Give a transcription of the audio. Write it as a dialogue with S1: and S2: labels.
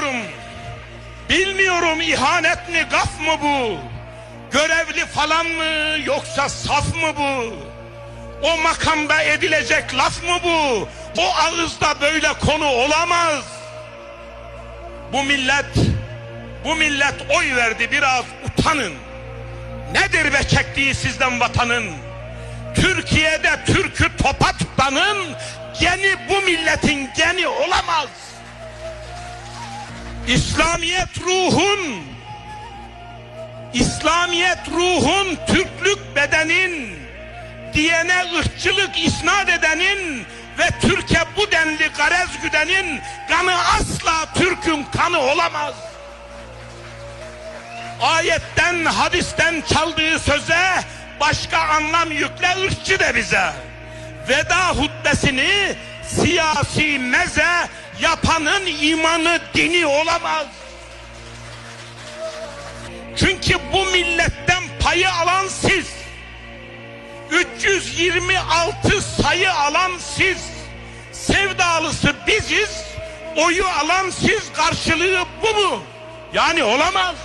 S1: bilmiyorum. Bilmiyorum ihanet mi gaf mı bu? Görevli falan mı yoksa saf mı bu? O makamda edilecek laf mı bu? O ağızda böyle konu olamaz. Bu millet, bu millet oy verdi biraz utanın. Nedir be çektiği sizden vatanın? Türkiye'de Türk'ü topa tutanın geni bu milletin geni olamaz. İslamiyet ruhun İslamiyet ruhun Türklük bedenin diyene ırkçılık isnat edenin ve Türkiye bu denli garez güdenin kanı asla Türk'ün kanı olamaz. Ayetten hadisten çaldığı söze başka anlam yükle ırkçı de bize. Veda hutbesini siyasi meze yapanın imanı dini olamaz. Çünkü bu milletten payı alan siz. 326 sayı alan siz. Sevdalısı biziz. Oyu alan siz karşılığı bu mu? Yani olamaz.